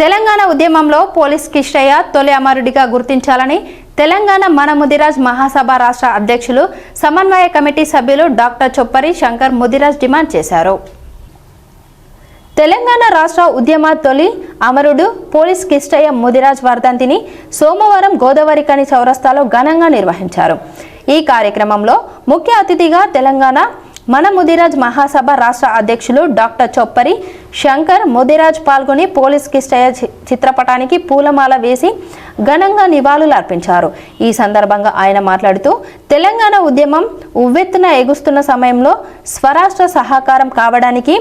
తెలంగాణ ఉద్యమంలో పోలీస్ కిష్టయ్య తొలి అమరుడిగా గుర్తించాలని తెలంగాణ మన ముదిరాజ్ మహాసభ రాష్ట్ర అధ్యక్షులు సమన్వయ కమిటీ సభ్యులు డాక్టర్ చొప్పరి శంకర్ ముదిరాజ్ డిమాండ్ చేశారు. తెలంగాణ రాష్ట్ర ఉద్యమ తొలి అమరుడు పోలీస్ కిష్టయ్య ముదిరాజ్ వర్ధంతిని సోమవారం గోదావరికని చౌరస్తాలో ఘనంగా నిర్వహించారు. ఈ కార్యక్రమంలో ముఖ్య అతిథిగా తెలంగాణ మన ముదిరాజ్ మహాసభ రాష్ట్ర అధ్యక్షులు డాక్టర్ చొప్పరి శంకర్ మోదిరాజ్ పాల్గొని పోలీస్ కిష్టయ్య చి- చిత్రపటానికి పూలమాల వేసి ఘనంగా నివాళులు అర్పించారు. ఈ సందర్భంగా ఆయన మాట్లాడుతూ తెలంగాణ ఉద్యమం ఉవ్వెత్తున ఎగుస్తున్న సమయంలో స్వరాష్ట్ర సహకారం కావడానికి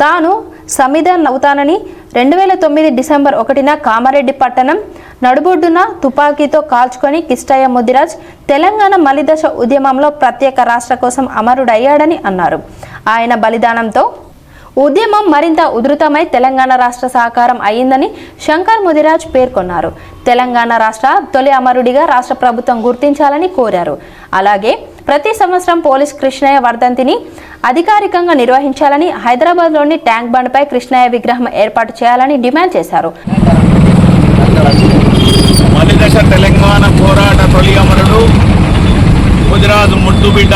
తాను సమిధన్ అవుతానని రెండు వేల తొమ్మిది డిసెంబర్ ఒకటిన కామారెడ్డి పట్టణం నడుబొడ్డున తుపాకీతో కాల్చుకొని కిష్టయ్య ముదిరాజ్ తెలంగాణ మలిదశ ఉద్యమంలో ప్రత్యేక రాష్ట్ర కోసం అమరుడయ్యాడని అన్నారు. ఆయన బలిదానంతో ఉద్యమం మరింత ఉధృతమై తెలంగాణ రాష్ట్ర సహకారం అయిందని శంకర్ ముదిరాజ్ పేర్కొన్నారు. తెలంగాణ రాష్ట్ర తొలి అమరుడిగా రాష్ట్ర ప్రభుత్వం గుర్తించాలని కోరారు. అలాగే ప్రతి సంవత్సరం పోలీస్ కృష్ణయ్య వర్ధంతిని అధికారికంగా నిర్వహించాలని హైదరాబాద్లోని ట్యాంక్ బండ్పై కృష్ణయ్య విగ్రహం ఏర్పాటు చేయాలని డిమాండ్ చేశారు. మలిదశ తెలంగాణ పోరాట తొలి అమరుడు ముదిరాజు ముద్దుబిడ్డ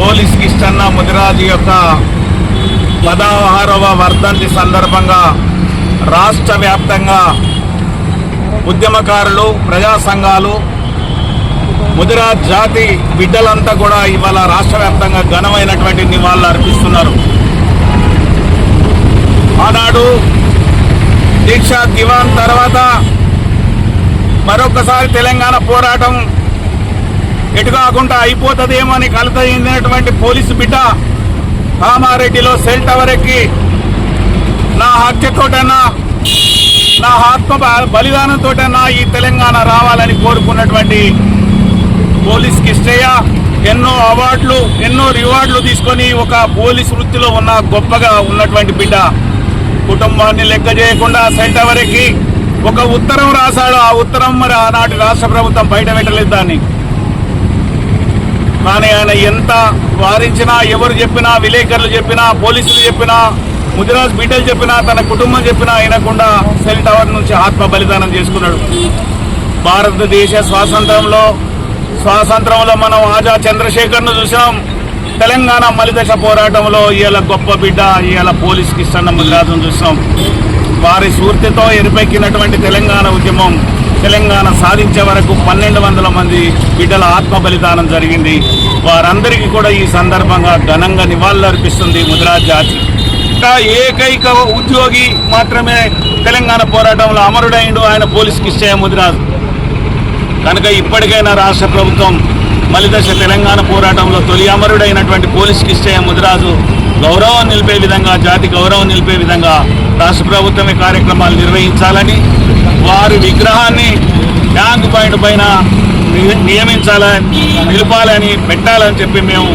పోలీస్ కిష్టన్న ముదిరాజు యొక్క పదహారవ వర్ధంతి సందర్భంగా రాష్ట్ర వ్యాప్తంగా ఉద్యమకారులు ప్రజా సంఘాలు ముదిరాజ్ జాతి బిడ్డలంతా కూడా ఇవాళ రాష్ట్ర వ్యాప్తంగా ఘనమైనటువంటి నివాళులు అర్పిస్తున్నారు. ఆనాడు దీక్ష దివాన్ తర్వాత మరొకసారి తెలంగాణ పోరాటం ఎటు కాకుండా అయిపోతుందేమో అని కలత చెందినటువంటి పోలీసు బిడ్డ కామారెడ్డిలో సెల్ టవర్ ఎక్కి నా హత్యతోటన్నా నా ఆత్మ బలిదానంతోటన్నా ఈ తెలంగాణ రావాలని కోరుకున్నటువంటి పోలీస్ కిష్టయ్య ఎన్నో అవార్డులు ఎన్నో రివార్డులు తీసుకొని ఒక పోలీస్ వృత్తిలో ఉన్న గొప్పగా ఉన్నటువంటి బిడ్డ. కుటుంబాన్ని లెక్క చేయకుండా సెల్ టవర్ ఒక ఉత్తరం రాశాడు. ఆ ఉత్తరం మరి ఆనాటి రాష్ట్ర ప్రభుత్వం బయట పెట్టలేదు దాన్ని. కానీ ఆయన ఎంత వారించినా ఎవరు చెప్పినా విలేకరులు చెప్పినా పోలీసులు చెప్పినా ముదిరాజ్ బిడ్డలు చెప్పినా తన కుటుంబం చెప్పినా వినకుండా సెల్ టవర్ నుంచి ఆత్మ బలిదానం చేసుకున్నాడు. భారతదేశ స్వాతంత్రంలో స్వాతంత్రంలో మనం ఆజా చంద్రశేఖర్ను చూసాం. తెలంగాణ మలిదశ పోరాటంలో ఇవాళ గొప్ప బిడ్డ ఇవాళ పోలీస్ కిష్టన్న ముదిరాజును చూసాం. వారి స్ఫూర్తితో ఎరిపెక్కినటువంటి తెలంగాణ ఉద్యమం తెలంగాణ సాధించే వరకు పన్నెండు వందల మంది బిడ్డల ఆత్మ బలిదానం జరిగింది. వారందరికీ కూడా ఈ సందర్భంగా ఘనంగా నివాళులర్పిస్తుంది ముదిరాజ్ జాతి. ఇంకా ఏకైక ఉద్యోగి మాత్రమే తెలంగాణ పోరాటంలో అమరుడైండు ఆయన పోలీస్ ఇచ్చే ముదిరాజ్. కనుక ఇప్పటికైనా రాష్ట్ర ప్రభుత్వం మలిదశ తెలంగాణ పోరాటంలో తొలి అమరుడైనటువంటి పోలీస్ ఇచ్చే ముదిరాజు. గౌరవం నిలిపే విధంగా జాతి గౌరవం నిలిపే విధంగా రాష్ట్ర ప్రభుత్వమే కార్యక్రమాలు నిర్వహించాలని వారి విగ్రహాన్ని ట్యాంక్ పాయింట్ పైన నియమించాలని నిలపాలని పెట్టాలని చెప్పి మేము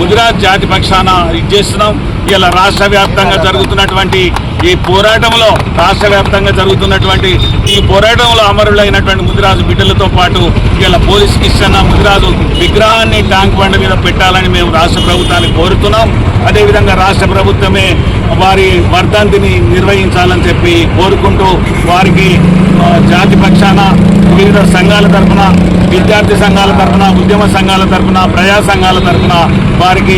గుజరాత్ జాతి పక్షాన ఇచ్చేస్తున్నాం ఇలా రాష్ట్ర వ్యాప్తంగా జరుగుతున్నటువంటి ఈ పోరాటంలో రాష్ట్ర వ్యాప్తంగా జరుగుతున్నటువంటి ఈ పోరాటంలో అమరులైనటువంటి ముదిరాజు బిడ్డలతో పాటు ఇలా పోలీస్ కిష్టన్న ముదిరాజు విగ్రహాన్ని ట్యాంక్ బండ మీద పెట్టాలని మేము రాష్ట్ర ప్రభుత్వాన్ని కోరుతున్నాం. అదేవిధంగా రాష్ట్ర ప్రభుత్వమే వారి వర్ధంతిని నిర్వహించాలని చెప్పి కోరుకుంటూ వారికి జాతి పక్షాన వివిధ సంఘాల తరఫున విద్యార్థి సంఘాల తరఫున ఉద్యమ సంఘాల తరఫున ప్రజా సంఘాల తరఫున వారికి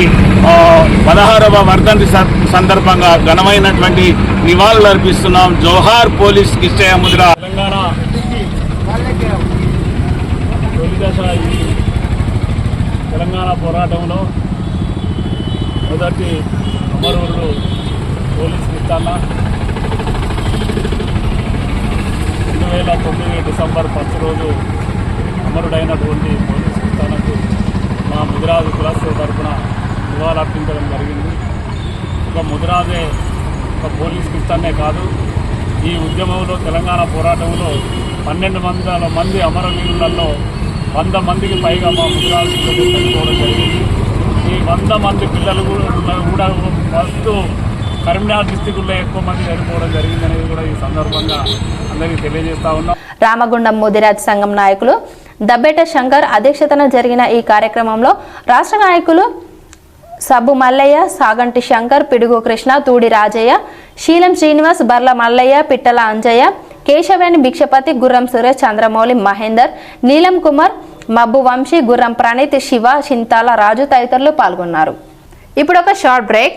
పదహారవ వర్ధంతి సందర్భంగా ఘనమైనటువంటి నివాళులు అర్పిస్తున్నాం జోహార్ పోలీస్ కిష్టయ ముద్ర. తెలంగాణ తెలంగాణ పోరాటంలో మొదటి అమరుడు పోలీస్ కిస్తాన వేల తొమ్మిది డిసెంబర్ ఫస్ట్ రోజు అమరుడైనటువంటి పోలీస్ కిస్తానకు మా ముదిరాజు కులస్తుల తరఫున నివాళులర్పించడం జరిగింది. ఒక ముదిరాజే ఒక పోలీస్ కిస్తానే కాదు. ఈ ఉద్యమంలో తెలంగాణ పోరాటంలో పన్నెండు వందల మంది అమరవీరులలో వంద మందికి పైగా మా ముదిరాజు పిల్లలు చనిపోవడం జరిగింది. ఈ వంద మంది పిల్లలు కూడా కూడా ఫస్ట్ కరీంనగర్ డిస్టిక్లో ఎక్కువ మంది చనిపోవడం జరిగిందనేది కూడా ఈ సందర్భంగా అందరికీ తెలియజేస్తా ఉన్నాం. రామగుండం ముదిరాజ్ సంఘం నాయకులు దబ్బేట శంకర్ అధ్యక్షతన జరిగిన ఈ కార్యక్రమంలో రాష్ట్ర నాయకులు సబ్బు మల్లయ్య సాగంటి శంకర్ పిడుగు కృష్ణ తూడి రాజయ్య శీలం శ్రీనివాస్ బర్ల మల్లయ్య పిట్టల అంజయ్య కేశవేణి భిక్షపతి గుర్రం సురేష్ చంద్రమౌళి మహేందర్ నీలం కుమార్ మబ్బు వంశీ గుర్రం ప్రణీత్ శివ చింతాల రాజు తదితరులు పాల్గొన్నారు. ఇప్పుడు ఒక షార్ట్ బ్రేక్.